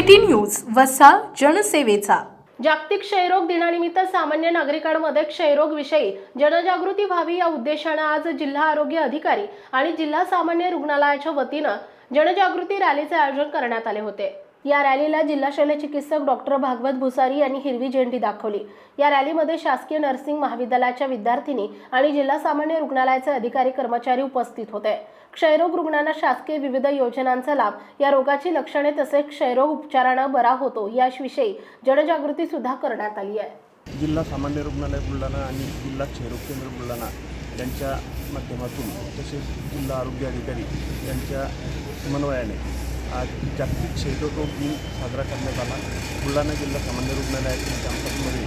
City news वसा जनसेवेचा. जागतिक क्षयरोग दिनानिमित्त सामान्य नागरिकांमध्ये क्षयरोग विषयी जनजागृती व्हावी या उद्देशानं आज जिल्हा आरोग्य अधिकारी आणि जिल्हा सामान्य रुग्णालयाच्या वतीनं जनजागृती रॅलीचे आयोजन करण्यात आले होते. या रॅलीला जिल्हा शल्यचिकित्सक डॉक्टर भागवत भुसारी यांनी हिरवी झेंडी दाखवली. या रॅलीमध्ये शासकीय नर्सिंग महाविद्यालयाच्या विद्यार्थिनी आणि जिल्हा सामान्य रुग्णालयाचे अधिकारी कर्मचारी उपस्थित होते. क्षयरोग रुग्णांना शासकीय विविध योजनांचा लाभ या रोगाची लक्षणे तसेच क्षयरोग उपचारानं बरा होतो याविषयी जनजागृती सुद्धा करण्यात आली आहे. जिल्हा सामान्य रुग्णालय बुलढाणा आणि जिल्हा क्षयरोग केंद्र बुलढाणा यांच्या माध्यमातून तसेच जिल्हा आरोग्य अधिकारी यांच्या समन्वयाने आज जागतिक क्षयरोग दिन साजरा करण्यात आला. बुलढाणा जिल्हा सामान्य रुग्णालयातील कॅम्पसमध्ये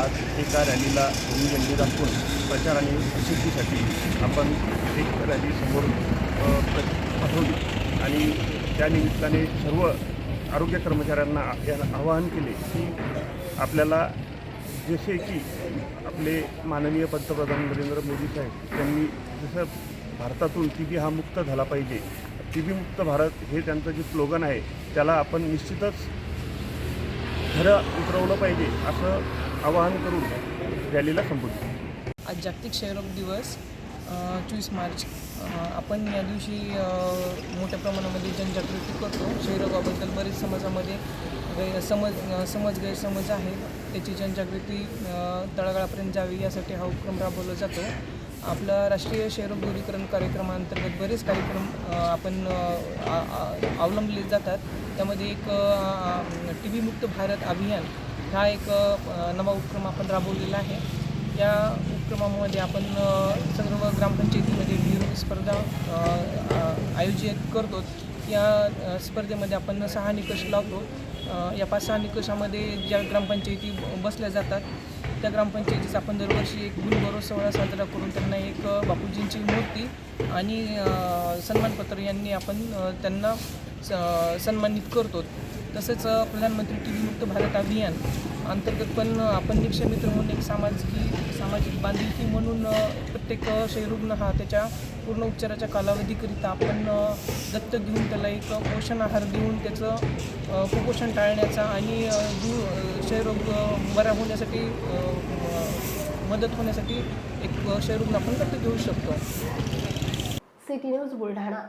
आज एका रॅलीला दोन्ही झेंडे दाखवून प्रचार आणि प्रसिद्धीसाठी आपण एक रॅली समोर पाठवली. आणि त्यानिमित्ताने सर्व आरोग्य कर्मचाऱ्यांना या आवाहन केले की आपल्याला जसे की आपले माननीय पंतप्रधान नरेंद्र मोदी साहेब त्यांनी जसं भारतातून टी बी हा मुक्त झाला पाहिजे टी बी मुक्त भारत हे त्यांचं जे स्लोगन आहे त्याला आपण निश्चितच खरं उतरवलं पाहिजे असं आवाहन करून रॅलीला संबोधित. आज जागतिक क्षयरोग दिवस चोवीस मार्च. आपण या दिवशी मोठ्या प्रमाणामध्ये जनजागृती करतो. क्षयरोगाबद्दल बरेच समाजामध्ये गै समज समज गैरसमज आहे त्याची जनजागृती तळागाळापर्यंत जावी यासाठी हा उपक्रम राबवला जातो. आपला राष्ट्रीय क्षयरोग दूरीकरण कार्यक्रमांतर्गत बरेच कार्यक्रम आपण अवलंबले जातात. त्यामध्ये एक टी व्ही मुक्त भारत अभियान हा एक नवा उपक्रम आपण राबवलेला आहे. या उपक्रमामध्ये आपण सर्व ग्रामपंचायतीमध्ये विरोध स्पर्धा आयोजित करतो. या स्पर्धेमध्ये आपण सहा निकष लावतो. या पाच सहा निकषामध्ये ज्या ग्रामपंचायती बसल्या जातात त्या ग्रामपंचायतीचा आपण दरवर्षी एक गुणगौरव सोहळा साजरा करून त्यांना एक बापूजींची मूर्ती आणि सन्मानपत्र यांनी आपण त्यांना स- सन्मानित करतो. तसेच प्रधानमंत्री टी व्ही मुक्त भारत अभियान अंतर्गत पण आपण निक्षमित्र म्हणून एक सामाजिकी सामाजिक बांधिलकी म्हणून प्रत्येक क्षयरुग्ण हा त्याच्या पूर्ण उपचाराच्या कालावधीकरिता आपण दत्त दत्तक घेऊन त्याला एक पोषण आहार देऊन त्याचं कुपोषण टाळण्याचा आणि अ, दू क्षयरोग बरा होण्यासाठी मदत होण्यासाठी एक क्षयरुग्ण आपण दत्तक घेऊ शकतो. City news Buldhana.